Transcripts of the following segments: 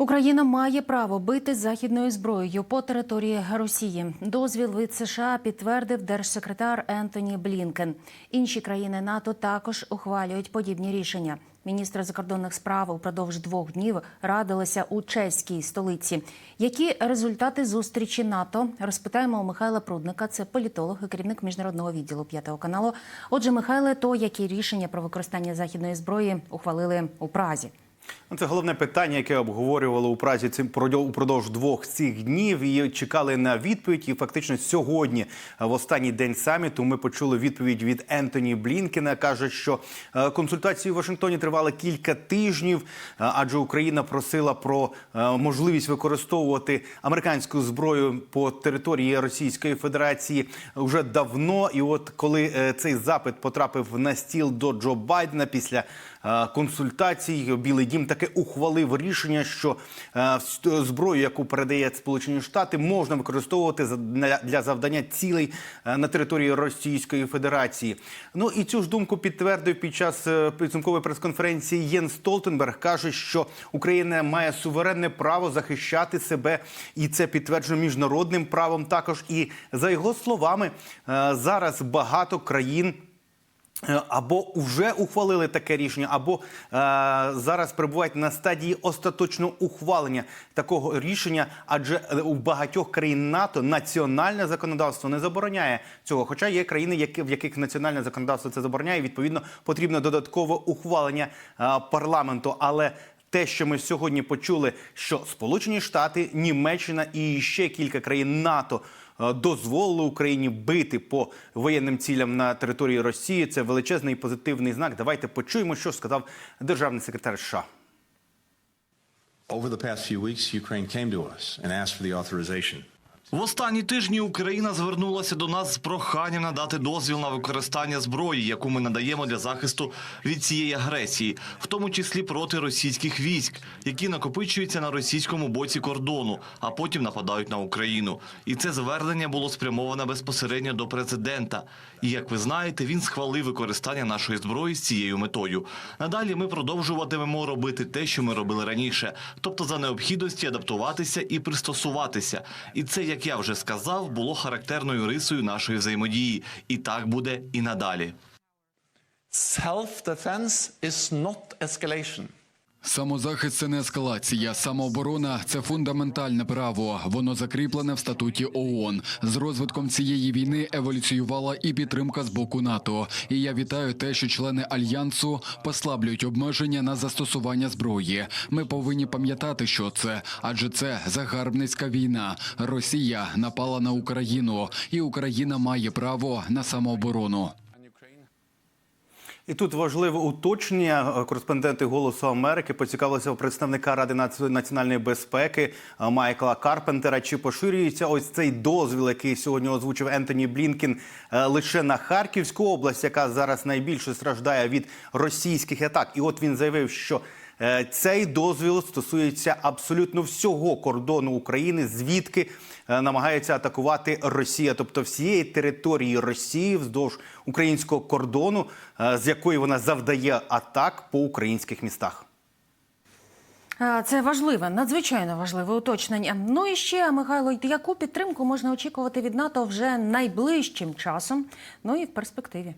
Україна має право бити західною зброєю по території Росії. Дозвіл від США підтвердив держсекретар Ентоні Блінкен. Інші країни НАТО також ухвалюють подібні рішення. Міністри закордонних справ упродовж двох днів радилися у чеській столиці. Які результати зустрічі НАТО розпитаємо у Михайла Прудника. Це політолог і керівник міжнародного відділу п'ятого каналу. Отже, Михайле, то які рішення про використання західної зброї ухвалили у Празі? Ну, Це головне питання, яке обговорювали у Празі цим продов- упродовж двох цих днів і чекали на відповідь. І фактично сьогодні, е, в останній день саміту, ми почули відповідь від Ентоні Блінкена. каже, що е, консультації в Вашингтоні тривали кілька тижнів, е, адже Україна просила про можливість використовувати американську зброю по території Російської Федерації вже давно. І от коли цей запит потрапив на стіл до Джо Байдена після консультацій, Білий Дім таки ухвалив рішення, що е, зброю, яку передає Сполучені Штати, можна використовувати для- завдання цілей е, на території Російської Федерації. Ну і цю ж думку підтвердив під час е, підсумкової прес-конференції Єн Столтенберг. каже, що Україна має суверенне право захищати себе, і це підтверджено міжнародним правом. Також і за його словами, е, зараз багато країн. Е, Або вже ухвалили таке рішення, або е, зараз перебувають на стадії остаточного ухвалення такого рішення, адже е, у багатьох країн НАТО національне законодавство не забороняє цього. Хоча є країни, які, в яких національне законодавство це забороняє, відповідно потрібно додаткове ухвалення е, парламенту. Але те, що ми сьогодні почули, що Сполучені Штати, Німеччина і ще кілька країн НАТО дозволили Україні бити по воєнним цілям на території Росії. Це величезний позитивний знак. Давайте почуємо, що сказав державний секретар США. Over the past few weeks, Ukraine came to us and asked for the authorization. В останні тижні Україна звернулася до нас з проханням надати дозвіл на використання зброї, яку ми надаємо для захисту від цієї агресії, в тому числі проти російських військ, які накопичуються на російському боці кордону, а потім нападають на Україну. І це звернення було спрямоване безпосередньо до президента. І як ви знаєте, він схвалив використання нашої зброї з цією метою. Надалі ми продовжуватимемо робити те, що ми робили раніше, тобто за необхідності адаптуватися і пристосуватися. І це, як я вже сказав, було характерною рисою нашої взаємодії. І так буде і надалі. Self-defense is not escalation. Самозахист це не ескалація, самооборона це фундаментальне право. Воно закріплене в статуті ООН. З розвитком цієї війни еволюціювала і підтримка з боку НАТО. І я вітаю те, що члени альянсу послаблюють обмеження на застосування зброї. Ми повинні пам'ятати, що це, адже це загарбницька війна. Росія напала на Україну, і Україна має право на самооборону. І тут важливе уточнення. Кореспонденти Голосу Америки поцікавилися у представника Ради національної безпеки е, Майкла Карпентера. Чи поширюється ось цей дозвіл, який сьогодні озвучив Ентоні Блінкен, е, лише на Харківську область, яка зараз найбільше страждає від російських атак? І от він заявив, що е, цей дозвіл стосується абсолютно всього кордону України, звідки е, намагається атакувати Росія, тобто всієї території Росії вздовж українського кордону, е, з якої вона завдає атак по українських містах. Це важливе, надзвичайно важливе уточнення. Ну і ще, Михайло, яку підтримку можна очікувати від НАТО вже найближчим часом, ну і в перспективі?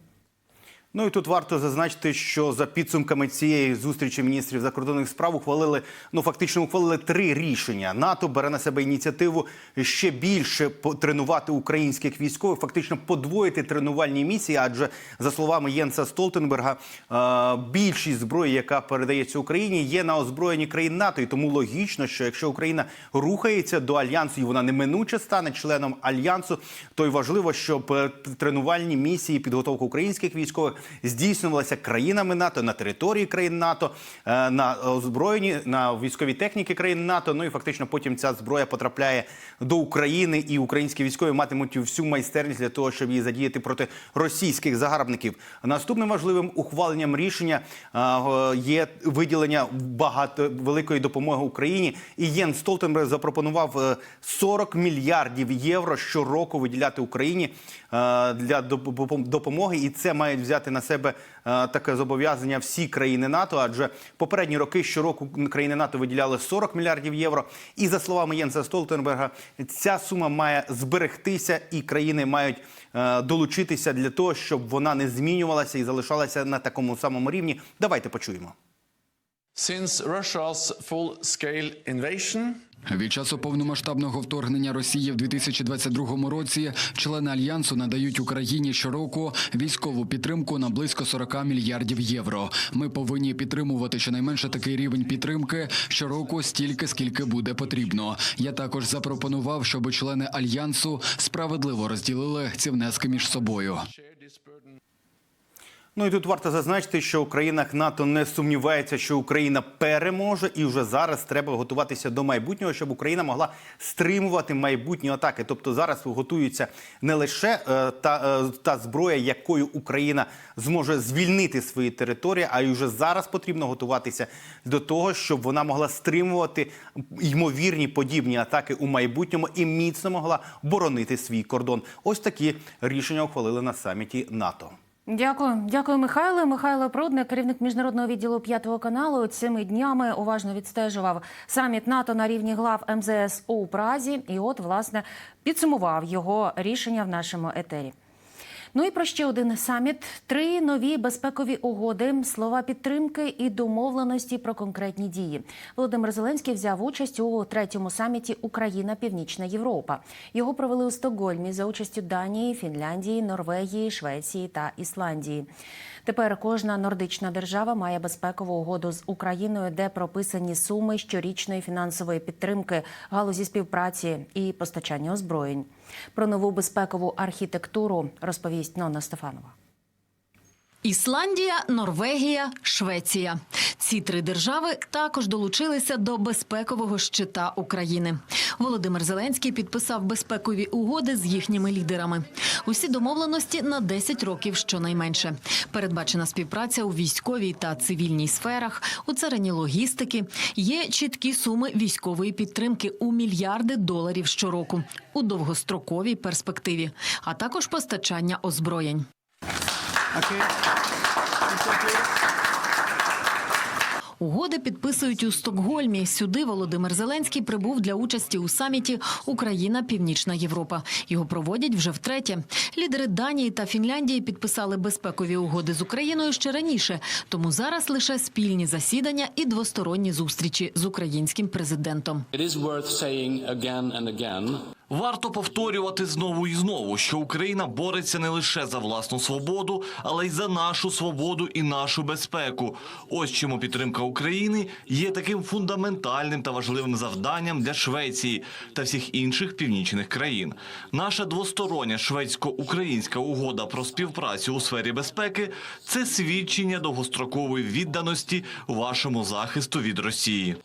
Ну і тут варто зазначити, що за підсумками цієї зустрічі міністрів закордонних справ ухвалили ну фактично ухвалили три рішення. НАТО бере на себе ініціативу ще більше по- тренувати українських військових, фактично подвоїти тренувальні місії. Адже за словами Єнса Столтенберга, е, більшість зброї, яка передається Україні, є на озброєнні країн НАТО. І тому логічно, що якщо Україна рухається до альянсу і вона неминуче стане членом альянсу, то й важливо, щоб е, тренувальні місії, підготовка українських військових здійснювалася країнами НАТО на території країн НАТО, е, на озброєнні на військовій техніки країн НАТО. Ну і фактично потім ця зброя потрапляє до України, і українські військові матимуть всю майстерність для того, щоб її задіяти проти російських загарбників. Наступним важливим ухваленням рішення е, є виділення багато великої допомоги Україні. І Єн Столтенберг запропонував е, 40 мільярдів євро щороку виділяти Україні е, для доп- допомоги, і це мають взяти взяти на себе е, таке зобов'язання всі країни НАТО, адже попередні роки щороку країни НАТО виділяли 40 мільярдів євро. І за словами Єнса Столтенберга, ця сума має зберегтися, і країни мають е, долучитися для того, щоб вона не змінювалася і залишалася на такому самому рівні. Давайте почуємо. Since Russia's full-scale invasion, Від часу повномасштабного вторгнення Росії в 2022 році члени альянсу надають Україні щороку військову підтримку на близько 40 мільярдів євро. Ми повинні підтримувати щонайменше такий рівень підтримки щороку стільки, скільки буде потрібно. Я також запропонував, щоб члени альянсу справедливо розділили ці внески між собою. Ну і тут варто зазначити, що у країнах НАТО не сумнівається, що Україна переможе, і вже зараз треба готуватися до майбутнього, щоб Україна могла стримувати майбутні атаки. Тобто зараз готуються не лише е, та, е, та зброя, якою Україна зможе звільнити свої території, а й вже зараз потрібно готуватися до того, щоб вона могла стримувати ймовірні подібні атаки у майбутньому і міцно могла боронити свій кордон. Ось такі рішення ухвалили на саміті НАТО. Дякую, дякую, Михайло. Михайло Прудник, керівник міжнародного відділу п'ятого каналу, цими днями уважно відстежував саміт НАТО на рівні глав МЗС у Празі. І от власне підсумував його рішення в нашому етері. Ну і про ще один саміт: три нові безпекові угоди, слова підтримки і домовленості про конкретні дії. Володимир Зеленський взяв участь у третьому саміті Україна Північна Європа. Його провели у Стокгольмі за участю Данії, Фінляндії, Норвегії, Швеції та Ісландії. Тепер кожна нордична держава має безпекову угоду з Україною, де прописані суми щорічної фінансової підтримки галузі співпраці і постачання озброєнь. Про нову безпекову архітектуру розповість Нонна Стефанова. Ісландія, Норвегія, Швеція. Ці три держави також долучилися до безпекового щита України. Володимир Зеленський підписав безпекові угоди з їхніми лідерами. Усі домовленості на 10 років щонайменше. Передбачена співпраця у військовій та цивільній сферах, у царині логістики. Є чіткі суми військової підтримки у мільярди доларів щороку у довгостроковій перспективі, а також постачання озброєнь. Угоди підписують у Стокгольмі. Сюди Володимир Зеленський прибув для участі у саміті Україна Північна Європа. Його проводять вже втретє. Лідери Данії та Фінляндії підписали безпекові угоди з Україною ще раніше. Тому зараз лише спільні засідання і двосторонні зустрічі з українським президентом. Варто повторювати знову і знову, що Україна бореться не лише за власну свободу, але й за нашу свободу і нашу безпеку. Ось чому підтримка України є таким фундаментальним та важливим завданням для Швеції та всіх інших північних країн. Наша двостороння шведсько-українська угода про співпрацю у сфері безпеки це свідчення довгострокової відданості вашому захисту від Росії.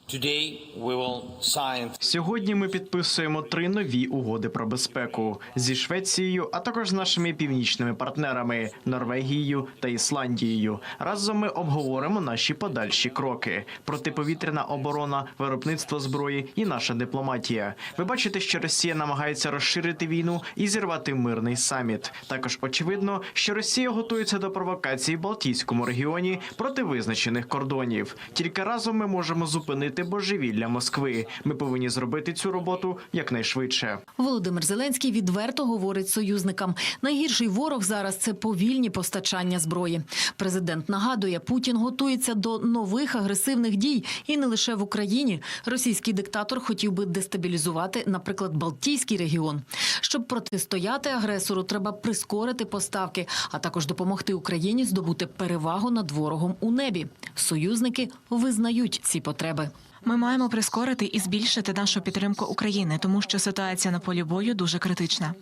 Сьогодні ми підписуємо три нові угоди про безпеку зі Швецією, а також з нашими північними партнерами Норвегією та Ісландією. Разом ми обговоримо наші подальші кроки: протиповітряна оборона, виробництво зброї і наша дипломатія. Ви бачите, що Росія намагається розширити війну і зірвати мирний саміт. Також очевидно, що Росія готується до провокацій в Балтійському регіоні проти визначених кордонів. Тільки разом ми можемо зупинити божевілля Москви. Ми повинні зробити цю роботу якнайшвидше. Володимир Зеленський відверто говорить союзникам. Найгірший ворог зараз це повільні постачання зброї. Президент нагадує, Путін готується до нових агресивних дій, і не лише в Україні. Російський диктатор хотів би дестабілізувати, наприклад, Балтійський регіон. Щоб протистояти агресору, треба прискорити поставки, а також допомогти Україні здобути перевагу над ворогом у небі. Союзники визнають ці потреби. Ми маємо прискорити і збільшити нашу підтримку України, тому що ситуація на полі бою дуже критична.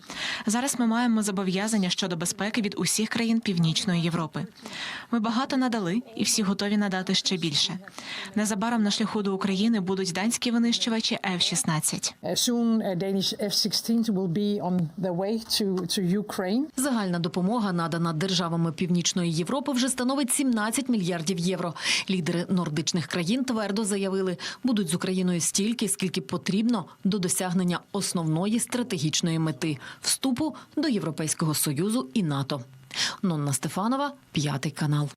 Зараз ми маємо зобов'язання щодо безпеки від усіх країн Північної Європи. Ми багато надали, і всі готові надати ще більше. Незабаром на шляху до України будуть данські винищувачі F-16. Uh, soon, uh, Danish F-16 will be on the way to, to Ukraine. Загальна допомога, надана державами Північної Європи, вже становить 17 мільярдів євро. Лідери нордичних країн твердо заявили, будуть з Україною стільки, скільки потрібно до досягнення основної стратегічної мети вступу до Європейського союзу і НАТО. Нонна Стефанова, п'ятий канал.